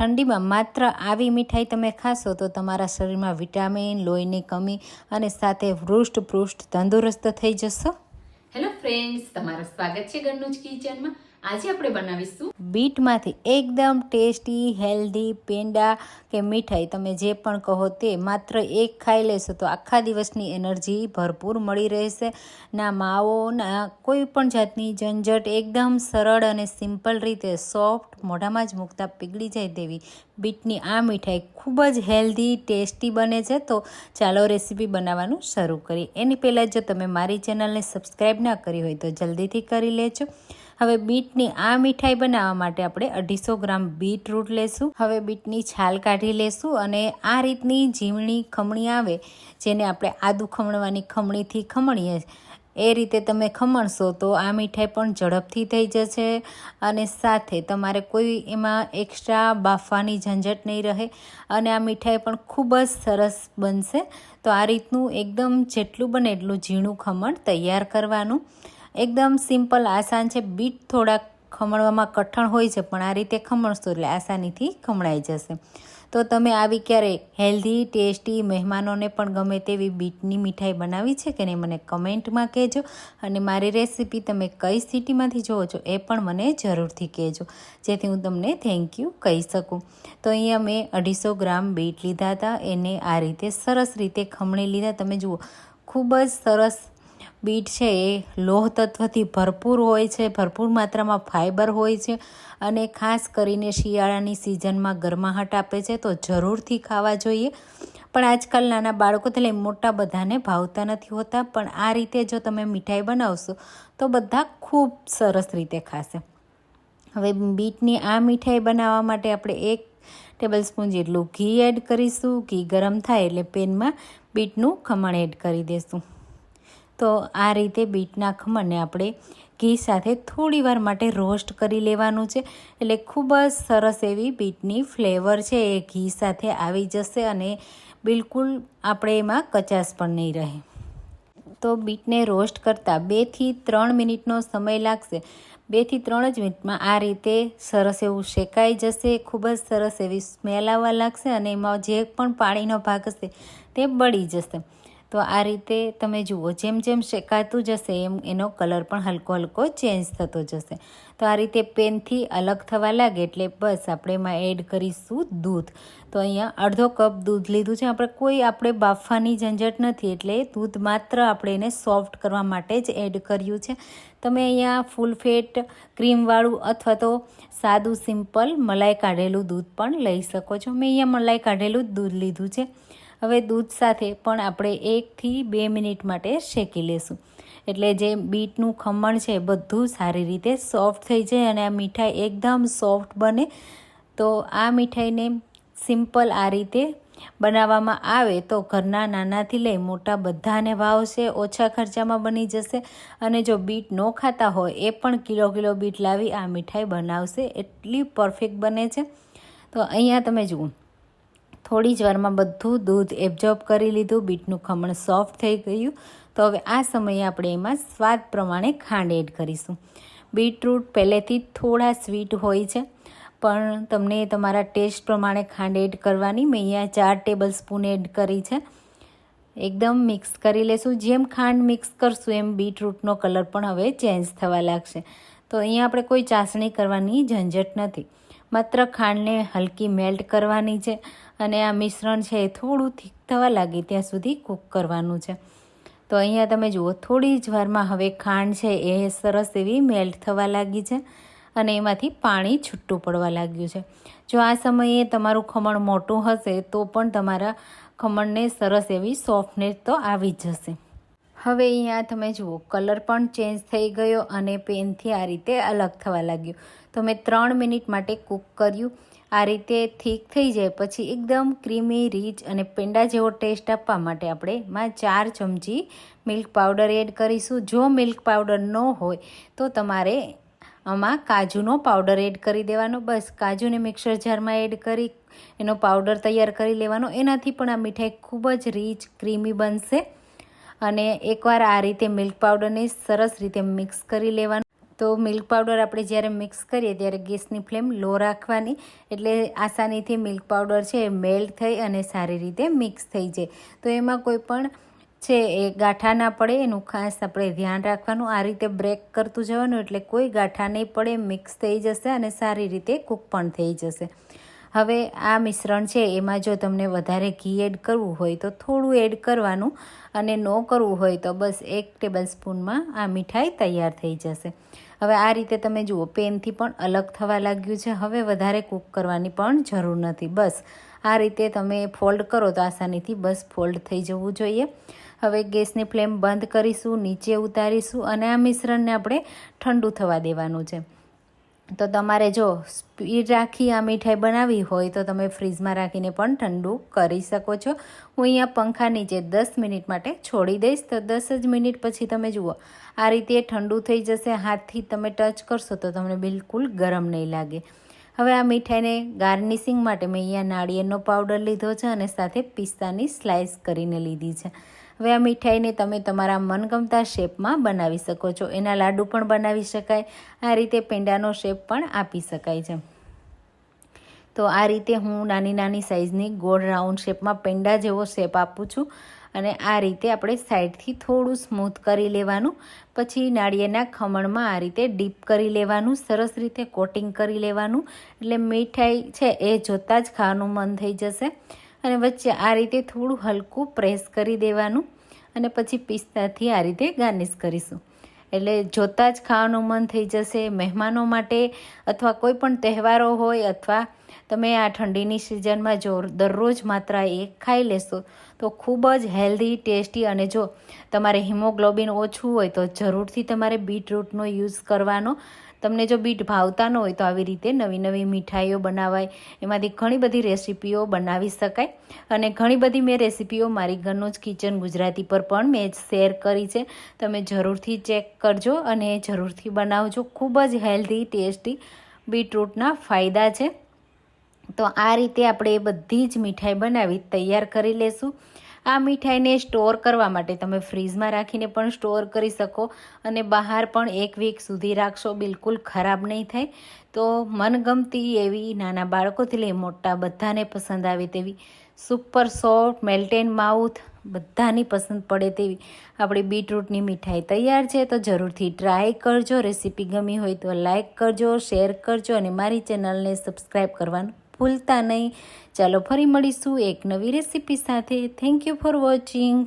ઠંડીમાં માત્ર આવી મીઠાઈ તમે ખાશો તો તમારા શરીરમાં વિટામિન, લોહીની કમી અને સાથે હૃષ્ટ પૃષ્ઠ તંદુરસ્ત થઈ જશો. હેલો ફ્રેન્ડ્સ તમારું સ્વાગત છે ઘરનું કિચનમાં. આજે આપણે બનાવીશું બીટમાંથી એકદમ ટેસ્ટી, હેલ્ધી, પેંડા કે મીઠાઈ, તમે જે પણ કહો તે માત્ર એક ખાઈ લેશો તો આખા દિવસની એનર્જી ભરપૂર મળી રહેશે. ના માવો, ના કોઈ પણ જાતની ઝંઝટ, એકદમ સરળ અને સિમ્પલ રીતે સોફ્ટ, મોઢામાં જ મૂકતા પીગળી જાય તેવી બીટની આ મીઠાઈ ખૂબ જ હેલ્ધી, ટેસ્ટી બને છે. તો ચાલો રેસીપી બનાવવાનું શરૂ કરીએ. એની પહેલાં જો તમે મારી ચેનલને સબસ્ક્રાઈબ ના કરી હોય તો જલ્દીથી કરી લેજો. હવે બીટની આ મીઠાઈ બનાવવા માટે આપણે અઢીસો ગ્રામ બીટરૂટ લેશું. હવે બીટની છાલ કાઢી લેશું અને આ રીતની ઝીમણી ખમણી આવે, જેને આપણે આદુ ખમણવાની ખમણીથી ખમણીએ, એ રીતે તમે ખમણશો તો આ મીઠાઈ પણ ઝડપથી થઈ જશે અને સાથે તમારે કોઈ એમાં એક્સ્ટ્રા બાફવાની ઝંઝટ નહીં રહે અને આ મીઠાઈ પણ ખૂબ જ સરસ બનશે. તો આ રીતનું એકદમ જેટલું બને એટલું ઝીણું ખમણ તૈયાર કરવાનું. એકદમ સિમ્પલ આસાન છે. બીટ થોડાક ખમણવામાં કઠણ હોય છે, પણ આ રીતે ખમણશો એટલે આસાનીથી ખમણાઈ જશે. તો તમે આવી ક્યારે હેલ્ધી, ટેસ્ટી મહેમાનોને પણ ગમે તેવી બીટની મીઠાઈ બનાવી છે કે નહીં, મને કમેન્ટમાં કહેજો. અને મારી રેસીપી તમે કઈ સિટીમાંથી જુઓ છો એ પણ મને જરૂરથી કહેજો. જેથી હું તમને થેન્ક યુ કહી શકું. તો અહીંયા મેં અઢીસો ગ્રામ બીટ લીધા હતા. એને આ રીતે સરસ રીતે ખમણી લીધા. તમે જુઓ, ખૂબ જ સરસ બીટ છે એ લોહ તત્વથી ભરપૂર હોય છે, ભરપૂર માત્રામાં ફાઇબર હોય છે અને ખાસ કરીને શિયાળાની સિઝનમાં ગરમાહટ આપે છે તો જરૂરથી ખાવા જોઈએ. પણ આજકાલ નાના બાળકોથી લઈ મોટા બધાને ભાવતા નથી હોતા, પણ આ રીતે જો તમે મીઠાઈ બનાવશો તો બધા ખૂબ સરસ રીતે ખાશે. હવે બીટની આ મીઠાઈ બનાવવા માટે આપણે એક ટેબલ સ્પૂન જેટલું ઘી એડ કરીશું, ઘી ગરમ થાય એટલે પેનમાં બીટનું ખમણ એડ કરી દઈશું તો આ રીતે બીટના ખમણને આપણે ઘી સાથે થોડી વાર માટે રોસ્ટ કરી લેવાનું છે. એટલે ખૂબ જ સરસ એવી બીટની ફ્લેવર છે એ ઘી સાથે આવી જશે અને બિલકુલ આપણે એમાં કચાશ પણ નહીં રહે. તો બીટને રોસ્ટ કરતાં બેથી ત્રણ મિનિટનો સમય લાગશે. બેથી ત્રણ જ મિનિટમાં આ રીતે સરસ એવું શેકાઈ જશે, ખૂબ જ સરસ એવી સ્મેલ આવવા લાગશે અને એમાં જે પણ પાણીનો ભાગ હશે તે બળી જશે. તો આ રીતે તમે જુઓ, જેમ જેમ શેકાતું જશે એમ એનો કલર પણ હલકો હલકો ચેન્જ થતો જશે. તો આ રીતે પેનથી અલગ થવા લાગે એટલે બસ આપણે એમાં એડ કરીશું દૂધ. તો અહીંયા અડધો કપ દૂધ લીધું છે. આપણે કોઈ આપણે બાફવાની ઝંઝટ નથી એટલે દૂધ માત્ર આપણે એને સોફ્ટ કરવા માટે જ એડ કર્યું છે. તમે અહીંયા ફૂલ ફેટ ક્રીમવાળું અથવા તો સાદું સિમ્પલ મલાઈ કાઢેલું દૂધ પણ લઈ શકો છો. મેં અહીંયા મલાઈ કાઢેલું જ દૂધ લીધું છે. હવે દૂધ સાથે પણ આપણે એકથી બે મિનિટ માટે શેકી લેશું. એટલે જે બીટનું ખમણ છે બધું સારી રીતે સોફ્ટ થઈ જાય અને આ મીઠાઈ એકદમ સોફ્ટ બને. તો આ મીઠાઈને સિમ્પલ આ રીતે બનાવવામાં આવે તો ઘરના નાનાથી લઈ મોટા બધાને ભાવશે ઓછા ખર્ચામાં બની જશે. અને જો બીટ ન ખાતા હોય, એ પણ કિલો કિલો બીટ લાવી આ મીઠાઈ બનાવશે. એટલી પરફેક્ટ બને છે. તો અહીંયા તમે જુઓ. થોડી જ વારમાં બધું દૂધ એબ્ઝોર્બ કરી લીધું, બીટનું ખમણ સોફ્ટ થઈ ગયું. તો હવે આ સમયે આપણે એમાં સ્વાદ પ્રમાણે ખાંડ એડ કરીશું. બીટરૂટ પહેલેથી થોડા સ્વીટ હોય છે, પણ તમને તમારા ટેસ્ટ પ્રમાણે ખાંડ એડ કરવાની મેં અહીંયા ચાર ટેબલ સ્પૂન એડ કરી છે. એકદમ મિક્સ કરી લેશું. જેમ ખાંડ મિક્સ કરશું, એમ બીટરૂટનો કલર પણ હવે ચેન્જ થવા લાગશે. તો અહીંયા આપણે કોઈ ચાસણી કરવાની ઝંઝટ નથી. માત્ર ખાંડને હલકી મેલ્ટ કરવાની છે અને આ મિશ્રણ છે એ થોડું થીક થવા લાગે ત્યાં સુધી કૂક કરવાનું છે. તો અહીંયા તમે જુઓ, થોડી જ વારમાં હવે ખાંડ છે એ સરસ એવી મેલ્ટ થવા લાગી છે અને એમાંથી પાણી છૂટું પડવા લાગ્યું છે. જો આ સમયે તમારું ખમણ મોટું હશે તો પણ તમારા ખમણને સરસ એવી સોફ્ટનેસ તો આવી જશે હવે અહીંયા તમે જુઓ, કલર પણ ચેન્જ થઈ ગયો અને પેનથી આ રીતે અલગ થવા લાગ્યું. તો મેં ત્રણ મિનિટ માટે કૂક કર્યું. આ રીતે થીક થઈ જાય પછી એકદમ ક્રીમી, રીચ અને પેંડા જેવો ટેસ્ટ આપવા માટે આપણે એમાં ચાર ચમચી મિલ્ક પાવડર એડ કરીશું. જો મિલ્ક પાવડર ન હોય તો તમારે આમાં કાજુનો પાવડર એડ કરી દેવાનો. બસ, કાજુને મિક્સર જારમાં એડ કરી, એનો પાવડર તૈયાર કરી લેવાનો. એનાથી પણ આ મીઠાઈ ખૂબ જ રીચ, ક્રીમી બનશે. અને એકવાર આ રીતે મિલ્ક પાવડરને સરસ રીતે મિક્સ કરી લેવાનું. તો મિલ્ક પાવડર આપણે જ્યારે મિક્સ કરીએ ત્યારે ગેસની ફ્લેમ લો રાખવાની. એટલે આસાનીથી મિલ્ક પાવડર છે એ મેલ્ટ થઈ અને સારી રીતે મિક્સ થઈ જાય. તો એમાં કોઈ પણ છે એ ગાંઠા ના પડે, એનું ખાસ આપણે ધ્યાન રાખવાનું. આ રીતે બ્રેક કરતું જવાનું એટલે કોઈ ગાંઠા નહીં પડે મિક્સ થઈ જશે અને સારી રીતે કૂક પણ થઈ જશે. હવે આ મિશ્રણ છે, એમાં જો તમને વધારે ઘી એડ કરવું હોય તો થોડું એડ કરવાનું અને ન કરવું હોય તો બસ એક ટેબલ સ્પૂનમાં આ મીઠાઈ તૈયાર થઈ જશે. હવે આ રીતે તમે જુઓ, પેનથી પણ અલગ થવા લાગ્યું છે, હવે વધારે કૂક કરવાની પણ જરૂર નથી. બસ આ રીતે તમે ફોલ્ડ કરો તો આસાનીથી બસ ફોલ્ડ થઈ જવું જોઈએ. હવે ગેસની ફ્લેમ બંધ કરીશું, નીચે ઉતારીશું અને આ મિશ્રણને આપણે ઠંડુ થવા દેવાનું છે. તો તમારે જો સ્પીડ રાખી આ મીઠાઈ બનાવવી હોય તો તમે ફ્રીજમાં રાખીને પણ ઠંડુ કરી શકો છો. હું અહીંયા પંખા નીચે દસ મિનિટ માટે છોડી દઈશ. તો દસ જ મિનિટ પછી તમે જુઓ, આ રીતે ઠંડુ થઈ જશે, હાથથી તમે ટચ કરશો તો તમને બિલકુલ ગરમ નહીં લાગે. હવે આ મીઠાઈને ગાર્નિશિંગ માટે મેં અહીંયા નાળિયેરનો પાવડર લીધો છે અને સાથે પિસ્તાની સ્લાઇસ કરીને લીધી છે. હવે આ મીઠાઈને તમે તમારા મનગમતા શેપમાં બનાવી શકો છો. એના લાડુ પણ બનાવી શકાય. આ રીતે પેંડાનો શેપ પણ આપી શકાય છે. તો આ રીતે હું નાની નાની સાઇઝની ગોળ રાઉન્ડ શેપમાં પેંડા જેવો શેપ આપું છું અને આ રીતે આપણે સાઈડથી થોડું સ્મૂથ કરી લેવાનું. પછી નાળિયેરના ખમણમાં આ રીતે ડીપ કરી લેવાનું, સરસ રીતે કોટિંગ કરી લેવાનું. એટલે મીઠાઈ છે એ જોતાં જ ખાવાનું મન થઈ જશે. અને વચ્ચે આ રીતે થોડું હલકું પ્રેસ કરી દેવાનું અને પછી પિસ્તાથી આ રીતે ગાર્નિશ કરીશું. એટલે જોતાં જ ખાવાનું મન થઈ જશે, મહેમાનો માટે અથવા કોઈ પણ તહેવારો હોય અથવા તમે આ ઠંડીની સિઝનમાં જો દરરોજ માત્ર એક ખાઈ લેશો, તો ખૂબ જ હેલ્ધી, ટેસ્ટી અને જો તમારે હિમોગ્લોબિન ઓછું હોય તો જરૂરથી તમારે બીટરૂટનો યુઝ કરવાનો તમને જો બીટ ભાવતા ન હોય તો આવી રીતે નવી નવી મીઠાઈઓ બનાવાય. એમાંથી ઘણી બધી રેસીપીઓ બનાવી શકાય. અને ઘણી બધી મેં રેસીપીઓ મારી ઘરનું જ કિચન ગુજરાતી પર પણ મેં શેર કરી છે. તમે જરૂરથી ચેક કરજો અને જરૂરથી બનાવજો. ખૂબ જ હેલ્ધી, ટેસ્ટી બીટરૂટના ફાયદા છે. તો આ રીતે આપણે એ બધી જ મીઠાઈ બનાવી તૈયાર કરી લેશું. આ મીઠાઈને સ્ટોર કરવા માટે તમે ફ્રીઝમાં રાખીને પણ સ્ટોર કરી શકો અને બહાર પણ એક વીક સુધી રાખશો, બિલકુલ ખરાબ નહીં થાય. તો મનગમતી એવી નાના બાળકોથી લઈ મોટા બધાને પસંદ આવે તેવી સુપર સોફ્ટ મેલ્ટેન માઉથ બધાની પસંદ પડે તેવી આપણી બીટરૂટની મીઠાઈ તૈયાર છે. તો જરૂરથી ટ્રાય કરજો. રેસીપી ગમી હોય તો લાઇક કરજો, શેર કરજો અને મારી ચેનલને સબસ્ક્રાઈબ કરવાનું ભૂલતા નહીં. ચાલો ફરી મળીશું એક નવી રેસીપી સાથે. Thank you for watching